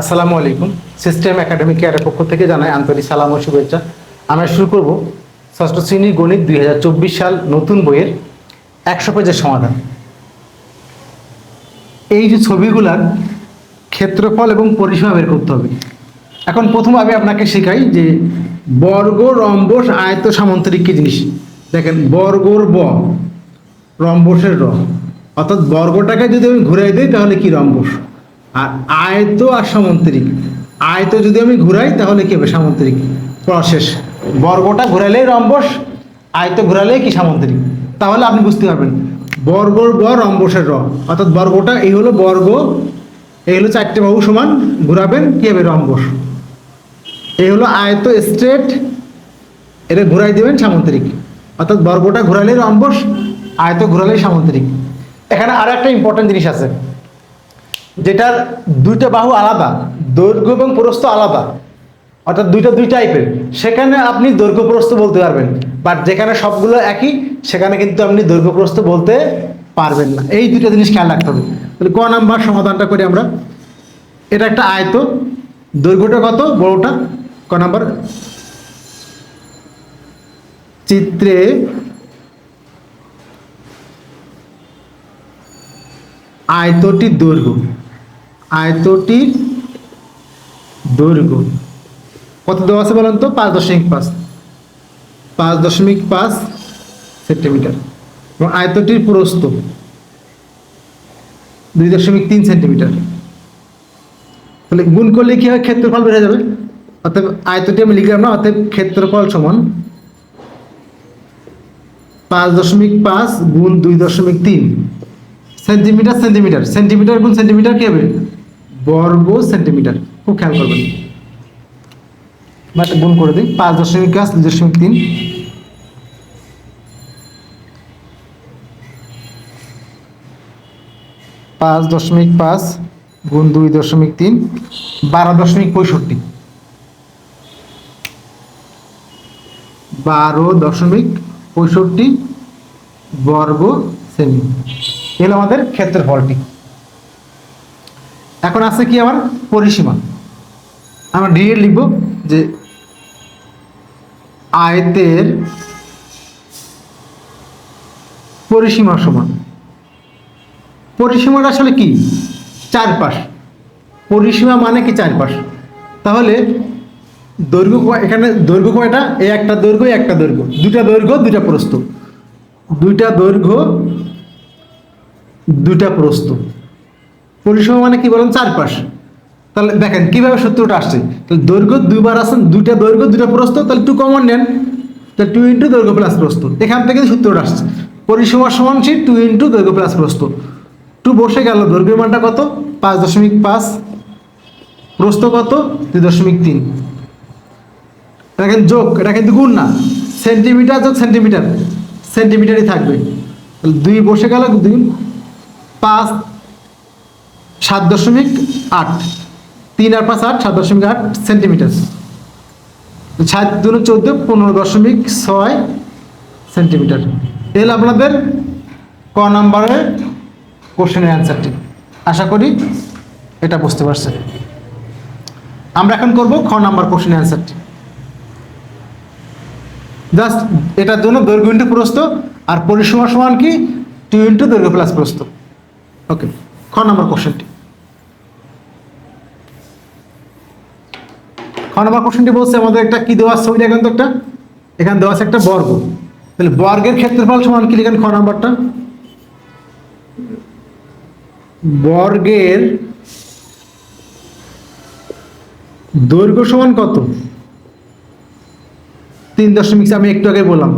আসসালামু আলাইকুম। System academy কেয়ারের পক্ষ থেকে জানাই আন্তরিক সালাম ও শুভেচ্ছা। আমরা শুরু করব ষষ্ঠ শ্রেণির গণিত দুই হাজার চব্বিশ সাল নতুন বইয়ের একশো পেজের সমাধান। এই যে ছবিগুলার ক্ষেত্রফল এবং পরিসীমা বের করতে হবে। এখন প্রথম আমি আপনাকে শেখাই যে বর্গ, রম্বস, আয়ত, সামান্তরিক কি জিনিস? দেখেন বর্গর ব, রম্বসের র। অর্থাৎ বর্গটাকে যদি আমি ঘুরাই দিই তাহলে কি রম্বস? আর আয়ত আর সামান্তরিক। আয়ত যদি আমি ঘুরাই, তাহলে কি হবে সামান্তরিক? পড়া বর্গটা ঘুরালেই রম্বস, আয়ত ঘুরালেই কি সামান্তরিক? তাহলে আপনি বুঝতে পারবেন। বর্গর ব রম্বসের র। অর্থাৎ বর্গটা, এই হলো বর্গ, এই হলো চারটে বাহু সমান, ঘুরাবেন, কি হবে? রম্বস। এই হলো আয়ত স্ট্রেট, এটা ঘুরাই দেবেন, সামান্তরিক। অর্থাৎ বর্গটা ঘুরালে রম্বস, আয়ত ঘুরালে সামান্তরিক। এখানে আর একটা ইম্পর্টেন্ট জিনিস আছে। যেটার দুইটা বাহু আলাদা, দৈর্ঘ্য এবং প্রস্থ আলাদা, অর্থাৎ দুইটা দুই টাইপের সেখানে আপনি দৈর্ঘ্য প্রস্থ বলতে পারবেন বাট যেখানে সবগুলো একই, সেখানে কিন্তু আপনি দৈর্ঘ্য প্রস্থ বলতে পারবেন না। এই দুটো জিনিস খেয়াল রাখতে হবে। তাহলে ক নাম্বার সমাধানটা করি আমরা? এটা একটা আয়ত, দৈর্ঘ্যটা কত, বড়টা? ক নাম্বার? চিত্রে আয়তটি দৈর্ঘ্য। আয়তটির দৈর্ঘ্য। কত দেওয়া আছে বলেন তো? পাঁচ দশমিক পাঁচ। পাঁচ দশমিক পাঁচ সেন্টিমিটার। এবং আয়তটির প্রস্থ দুই দশমিক তিন সেন্টিমিটার। তাহলে গুণ করলে কি হয়? ক্ষেত্রফল বেড়ে যাবে। অর্থাৎ আয়তটি আমি লিখলাম না অর্থাৎ ক্ষেত্রফল সমান পাঁচ দশমিক পাঁচ গুণ দুই দশমিক তিন। Centimetre centimetre. সেন্টিমিটার গুণ সেন্টিমিটার কি হবে? বর্গ সেন্টিমিটার। খুব খেয়াল করবেন। বাট গুণ করে দিই, পাঁচ দশমিক পাঁচ, দুই দশমিক তিন। পাঁচ দশমিক পাঁচ গুণ দুই দশমিক তিন, বারো দশমিক পঁয়ষট্টি। বারো দশমিক পঁয়ষট্টি বর্গ সেমি। এলো আমাদের ক্ষেত্রফলটি। এখন আছে কি আমার পরিসীমা? আমরা ডিএ লিখব যে আয়তের পরিসীমা সমান। পরিসীমাটা আসলে কি? চারপাশ। পরিসীমা মানে কি চারপাশ? তাহলে দৈর্ঘ্য এখানে দৈর্ঘ্য কয়টা? এই একটা দৈর্ঘ্য একটা দৈর্ঘ্য। দুটা দৈর্ঘ্য দুটা প্রস্থ। দুইটা দৈর্ঘ্য দুটা প্রস্থ। পরিসীমা মানে কি বলেন চারপাশ? তাহলে দেখেন কীভাবে সূত্রটা আসছে? তাহলে দৈর্ঘ্য দুইবার আসেন দুইটা দৈর্ঘ্য, দুইটা প্রস্থ, তাহলে টু কমন নেন। তাহলে টু ইন্টু দৈর্ঘ্য প্লাস প্রস্থ। এখান থেকে সূত্রটা আসছে পরিসীমা সমান সি টু ইন্টু দৈর্ঘ্য প্লাস প্রস্থ। টু বসে গেল, দৈর্ঘ্যের মানটা কত? পাঁচ দশমিক পাঁচ। প্রস্থ কত? দুই দশমিক তিন। এটা কিন্তু যোগ, এটা কিন্তু গুণ না। সেন্টিমিটার যোগ সেন্টিমিটার সেন্টিমিটারই থাকবে। তাহলে দুই বসে গেল, দুই, পাঁচ সাত দশমিক আট। তিন আর পাঁচ আট, সাত দশমিক আট সেন্টিমিটার। সাত দুনো চোদ্দ, পনেরো দশমিক ছয় সেন্টিমিটার। এল আপনাদের ক নম্বরের কোশ্চেনের অ্যান্সারটি। আশা করি এটা বুঝতে পারছেন। আমরা এখন করব খ নাম্বার কোশ্চেনের অ্যান্সারটি। জাস্ট এটার জন্য দৈর্ঘ্য ইন্টু প্রস্থ আর পরিসীমা সমান কি? টু ইন্টু দৈর্ঘ্য প্লাস প্রস্থ। ওকে, খ নাম্বার কোশ্চেনটি খ নাম্বার কোশ্চেনটি বলছে, আমাদের একটা কি দেওয়া ছবি দেখেন তো একটা? এখানে দেওয়া আছে একটা বর্গ। তাহলে বর্গের ক্ষেত্রফল সমান কি? লিখেন খ নাম্বারটা। বর্গের দৈর্ঘ্য সমান কত? তিন দশমিক, আমি একটু আগে বললাম।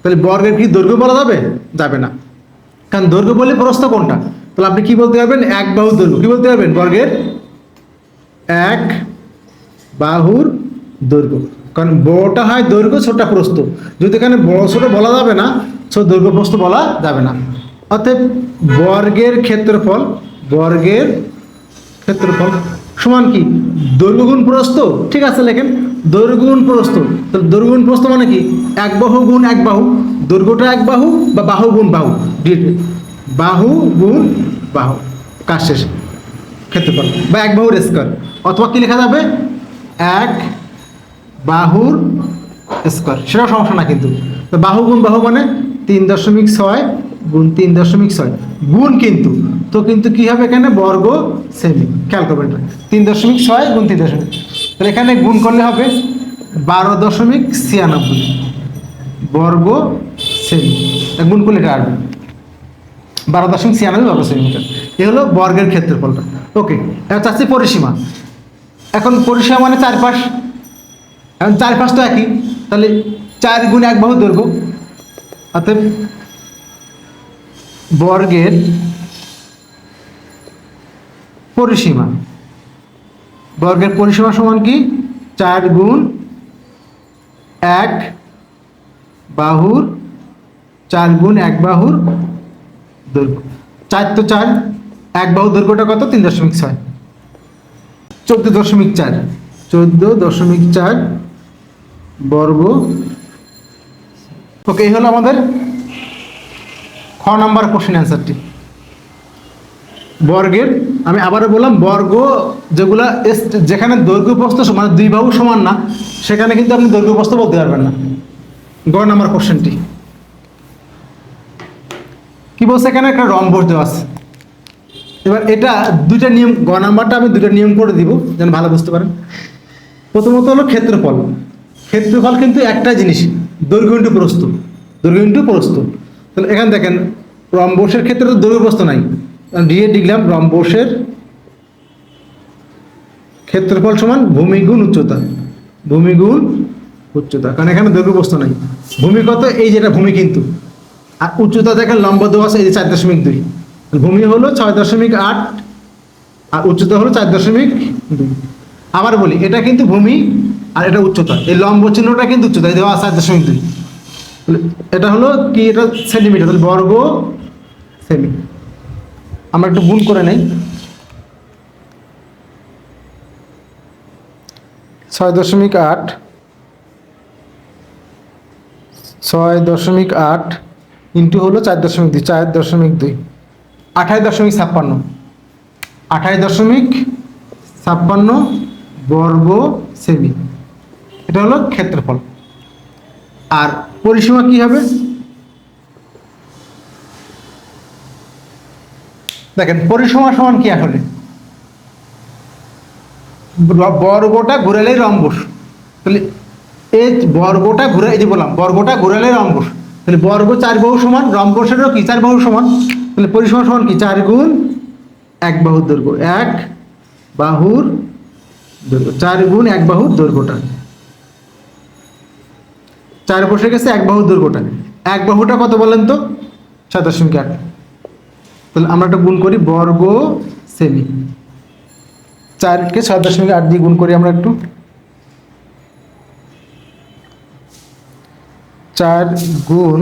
তাহলে বর্গের কি দৈর্ঘ্য বলা যাবে? যাবে না। কারণ দৈর্ঘ্য বলে প্রস্থ কোনটা? তাহলে আপনি কি বলতে পারবেন? এক বাহুর দৈর্ঘ্য। কি বলতে পারবেন? বর্গের এক বাহুর দৈর্ঘ্য। কারণ বড়টা হয় দৈর্ঘ্য, ছোটটা প্রস্থ। যদি এখানে বড়, ছোট বলা যাবে না, ছোট দৈর্ঘ্য, প্রস্থ বলা যাবে না। অতএব বর্গের ক্ষেত্রফল বর্গের ক্ষেত্রফল সমান কি? দৈর্ঘ্য গুণ প্রস্থ? ঠিক আছে, লেখেন। দৈর্ঘ্য গুণ প্রস্থ। তাহলে দৈর্ঘ্য গুণ প্রস্থ মানে কি? এক বাহু গুণ এক বাহু। দৈর্ঘ্যটা এক বাহু বা বাহু গুণ বাহু। বাহু গুণ বাহু। কাজ শেষ। ক্ষেত্রফল। বা এক বাহুর স্কোয়ার অথবা কি লেখা যাবে? এক বাহুর স্কোয়ার সেটাও সমস্যা না কিন্তু। তো বাহু গুণ বাহু মানে তিন দশমিক ছয় গুণ তিন দশমিক ছয়। গুণ কিন্তু। তো কিন্তু কি হবে এখানে? বর্গ সেমি। খেয়াল করবেন এটা। তিন দশমিক ছয় গুণ তিন দশমিক। তাহলে এখানে গুণ করলে হবে বারো দশমিক ছিয়ানব্বই। বর্গ সেমি। গুণ করলে এটা আসবে। বারো দশমিক ছিয়ানব্বই বর্গ সেন্টিমিটার এ হলো বর্গের ক্ষেত্রফলটা। ওকে, এবার চাচ্ছি পরিসীমা। এখন পরিসীমা মানে চারপাশ। এখন চারপাশ তো একই। তাহলে চার গুণ এক বাহু দৈর্ঘ্য। অতএব বর্গের পরিসীমা। বর্গের পরিসীমা সমান কি? চার গুণ এক বাহুর, চার গুণ এক বাহুর দৈর্ঘ্য। চার তো চার। এক বাহু দৈর্ঘ্যটা কত? তিন দশমিক ছয়। চোদ্দ দশমিক চার। চোদ্দ দশমিক চার বর্গ। ওকে, এই হলো আমাদের খ নাম্বার কোশ্চেন অ্যান্সারটি বর্গের, আমি আবারও বললাম, বর্গ যেগুলা যেখানে দৈর্ঘ্য সমান মানে দুই বাহু সমান না, সেখানে কিন্তু আপনি দৈর্ঘ্য প্রস্থ বলতে পারবেন না। গ নাম্বার কোশ্চেনটি কি বলছে এখানে? একটা রম্বস দেওয়া আছে। এবার এটা দুইটা নিয়ম, গ নাম্বারটা আমি দুইটা নিয়ম করে দিব, যেন ভালো বুঝতে পারেন। প্রথমত হলো ক্ষেত্রফল। ক্ষেত্রফল কিন্তু একটা জিনিস, দৈর্ঘ্য ইন্টু প্রস্থ। দৈর্ঘ্য ইন্টু প্রস্থ। তাহলে এখানে দেখেন, রম্বসের ক্ষেত্রে তো দৈর্ঘ্য প্রস্থ নাই। দিয়ে লিখলাম রম্বসের ক্ষেত্রফল সমান ভূমিগুণ উচ্চতা। ভূমিগুণ উচ্চতা, কারণ এখানে দৈর্ঘ্য প্রস্থ নাই। ভূমি কত? এই যেটা ভূমি কিন্তু। আর উচ্চতা দেখেন, লম্বা দেওয়া আছে, এই যে চার দশমিক দুই। ভূমি হলো ছয় দশমিক আট, আর উচ্চতা হলো চার দশমিক আবার বলি, এটা কিন্তু ভূমি আর এটা উচ্চতা। এই লম্ব চিহ্নটা কিন্তু উচ্চতা দেওয়া চার দশমিক দুই। এটা হলো কি? এটা সেন্টিমিটার তাহলে বর্গ সেমি। আমরা একটু গুণ করে নেই। ছয় দশমিক আট, ছয় দশমিক আট ইন্টু হলো চার দশমিক দুই, চার দশমিক দুই। আঠাশ দশমিক ছাপ্পান্ন। আঠাশ দশমিক ছাপ্পান্ন বর্গ সেমি। এটা হলো ক্ষেত্রফল। আর পরিসীমা কি হবে? দেখেন, পরিসীমা সমান কি আসলে? বর্গটা ঘুরালেই রম্বস। তাহলে এই বর্গটা ঘুরে এই যে বললাম, বর্গটা ঘুরালেই রম্বস। তাহলে বর্গ চার বাহু সমান রম্বসেরও কি চার বাহু সমান? তাহলে পরিসীমা সমান কি? চার গুণ এক বাহুর দৈর্ঘ্য। এক বাহুর দৈর্ঘ্য। চার গুণ এক বাহুর দৈর্ঘ্যটা। চার বসে গেছে এক বাহুর দৈর্ঘ্যটা। এক বাহুটা কত বলেন তো? সাত দশমিক আট তাহলে আমরা একটা গুণ করি বর্গ সেমি। চারকে সাত দশমিক আট দিয়ে গুণ করি আমরা একটু। চার গুণ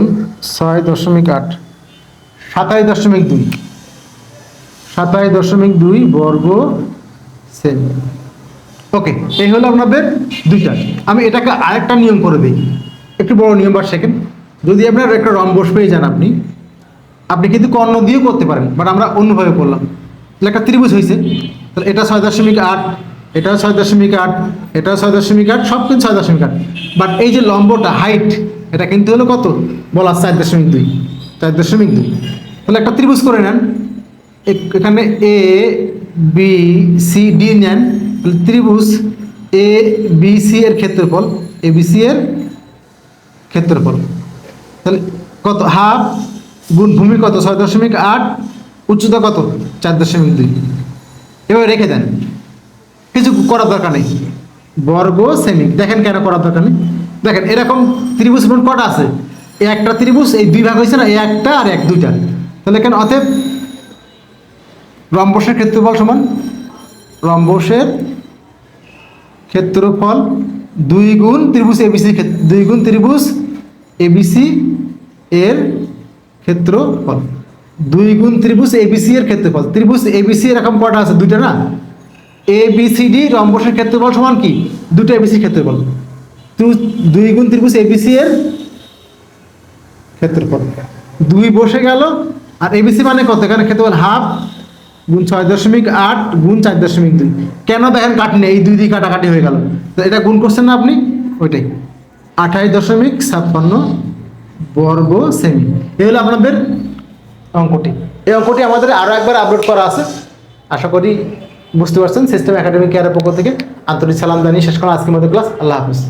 ছয় দশমিক আট। সাতাশ দশমিক দুই। সাতাশ দশমিক দুই বর্গ সেমি। ওকে, এই হলো আপনাদের দুইটা। আমি এটাকে আরেকটা নিয়ম করে দিই। একটু বড় নিয়ম বা সেকেন্ড যদি আপনার একটা রম্বস পেয়ে যান আপনি। আপনি কিন্তু কর্ণ দিয়েও করতে পারেন বাট আমরা অন্যভাবে করলাম। তাহলে একটা ত্রিভুজ হয়েছে তাহলে এটা ছয় দশমিক আট, এটাও ছয় দশমিক আট, এটাও ছয় দশমিক আট, সব কিন্তু ছয় দশমিক আট। বাট এই যে লম্বটা হাইট এটা কিন্তু হলো কত? বলা চার দশমিক দুই। চার দশমিক দুই। তাহলে একটা ত্রিভুজ করে নেন। এখানে এ বি সি ডি নেন। ত্রিভুজ এ বি সি এর ক্ষেত্রফল। এ বি সি এর ক্ষেত্রফল। তাহলে কত? হাফ গুণ ভূমি কত? ছয় দশমিক আট। উচ্চতা কত? চার দশমিক দুই। এভাবে রেখে দেন। কিছু করার দরকার নেই। বর্গ সেমি। দেখেন কেন করার দরকার নেই। দেখেন, এরকম ত্রিভুজ মোট কটা আছে? একটা ত্রিভুজ, এই দুই ভাগ হয়েছে না একটা আর এক দুইটা। তাহলে কেন অতএব রম্বসের ক্ষেত্রফল সমান রম্বসের ক্ষেত্রফল দুই গুণ ত্রিভুজ এবিসি দুই গুণ ত্রিভুজ এবিসি এর ক্ষেত্রফল। দুই গুণ ত্রিভুজ এবিসি এর ক্ষেত্রফল। ত্রিভুজ এবিসি এরকম কটা আছে? দুইটা না? এ বি সি ডি রম্বসের ক্ষেত্রফল সমান কি? দুটো এবিসি ক্ষেত্রফল। দুই গুণ ত্রিভুজ এবিসি এর ক্ষেত্রফল। দুই বসে গেল, আর এবিসি মানে কত? এখানে ক্ষেত্রফল হাফ গুণ ছয় দশমিক আট গুণ চার দশমিক দুই। কেন দেখেন কাটেনি এই দুই দিয়ে কাটাকাটি হয়ে গেল। তো এটা গুণ করছেন না আপনি? ওইটাই। আঠাশ দশমিক ছাপ্পান্ন বর্গ সেমি। এই হলো আপনাদের অঙ্কটি। এই অঙ্কটি আমাদের আরও একবার আপলোড করা আছে। আশা করি বুঝতে পারছেন। সিস্টেম একাডেমিক কেয়ারের পক্ষ থেকে আন্তরিক সালাম জানিয়ে শেষ করা আজকের মতো ক্লাস। আল্লাহ হাফিজ।